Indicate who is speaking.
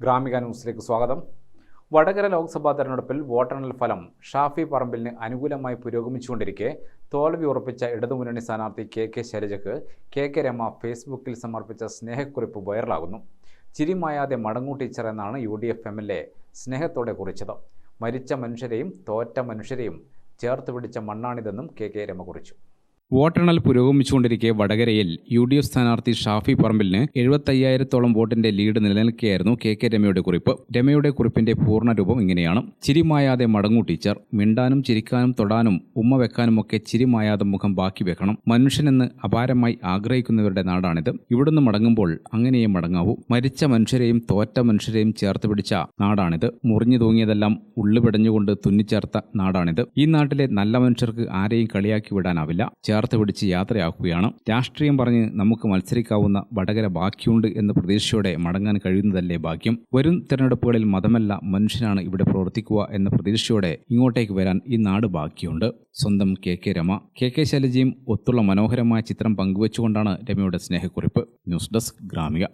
Speaker 1: ഗ്രാമിക ന്യൂസിലേക്ക് സ്വാഗതം. വടകര ലോക്സഭാ തെരഞ്ഞെടുപ്പിൽ വോട്ടെണ്ണൽ ഫലം ഷാഫി പറമ്പിലിന് അനുകൂലമായി പുരോഗമിച്ചുകൊണ്ടിരിക്കെ തോൽവി ഉറപ്പിച്ച ഇടതുമുന്നണി സ്ഥാനാർത്ഥി കെ കെ ശൈലജയ്ക്ക് കെ കെ രമ ഫേസ്ബുക്കിൽ സമർപ്പിച്ച സ്നേഹക്കുറിപ്പ് വൈറലാകുന്നു. ചിരിമായാതെ മടങ്ങൂ ടീച്ചർ എന്നാണ് U D F M L A സ്നേഹത്തോടെ കുറിച്ചത്. മരിച്ച മനുഷ്യരെയും തോറ്റ മനുഷ്യരെയും ചേർത്ത് പിടിച്ച മണ്ണാണിതെന്നും കെ കെ രമ കുറിച്ചു. വോട്ടെണ്ണൽ പുരോഗമിച്ചുകൊണ്ടിരിക്കെ വടകരയിൽ യു ഡി എഫ് സ്ഥാനാർത്ഥി ഷാഫി പറമ്പിലിന് എഴുപത്തയ്യായിരത്തോളം വോട്ടിന്റെ ലീഡ് നിലനിൽക്കുകയായിരുന്നു കെ കെ രമയുടെ കുറിപ്പ്. രമയുടെ കുറിപ്പിന്റെ പൂർണരൂപം ഇങ്ങനെയാണ്. ചിരിമായാതെ മടങ്ങൂ ടീച്ചർ. മിണ്ടാനും ചിരിക്കാനും തൊടാനും ഉമ്മ വെക്കാനുമൊക്കെ ചിരിമായാതെ മുഖം ബാക്കി വെക്കണം. മനുഷ്യനെന്ന് അപാരമായി ആഗ്രഹിക്കുന്നവരുടെ നാടാണിത്. ഇവിടുന്ന് മടങ്ങുമ്പോൾ അങ്ങനെയും മടങ്ങാവൂ. മരിച്ച മനുഷ്യരെയും തോറ്റ മനുഷ്യരെയും ചേർത്ത് പിടിച്ച നാടാണിത്. മുറിഞ്ഞു തൂങ്ങിയതെല്ലാം ഉള്ളുപിടഞ്ഞുകൊണ്ട് തുന്നിച്ചേർത്ത നാടാണിത്. ഈ നാട്ടിലെ നല്ല മനുഷ്യർക്ക് ആരെയും കളിയാക്കി വിടാനാവില്ല. ചേർത്ത് പിടിച്ച് യാത്രയാക്കുകയാണ്. രാഷ്ട്രീയം പറഞ്ഞ് നമുക്ക് മത്സരിക്കാവുന്ന വടകര ബാക്കിയുണ്ട് എന്ന പ്രതീക്ഷയോടെ മടങ്ങാൻ കഴിയുന്നതല്ലേ ഭാഗ്യം. വരും തിരഞ്ഞെടുപ്പുകളിൽ മതമല്ല മനുഷ്യനാണ് ഇവിടെ പ്രവർത്തിക്കുക എന്ന പ്രതീക്ഷയോടെ ഇങ്ങോട്ടേക്ക് വരാൻ ഈ നാട് ബാക്കിയുണ്ട്. സ്വന്തം K K Rema. K K ശൈലജയും ഒത്തുള്ള മനോഹരമായ ചിത്രം പങ്കുവച്ചുകൊണ്ടാണ് രമയുടെ സ്നേഹക്കുറിപ്പ്. News desk Gramika.